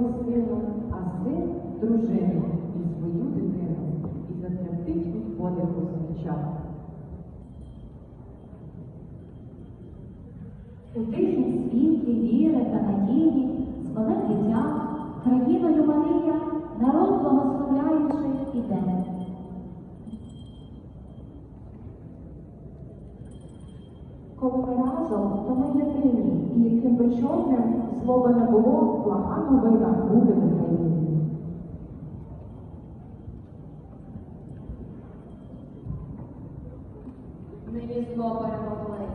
дороги сину, а син дружину і свою дитину, і затремтить від подиху звичайно. У тихім світлі віри та надії звеле дитя, країною Марія, народ благословляючи іде. Коли ми разом, то ми єдині, жодним злоби не було, блага новина буде в Україні. Ми зло перемогли.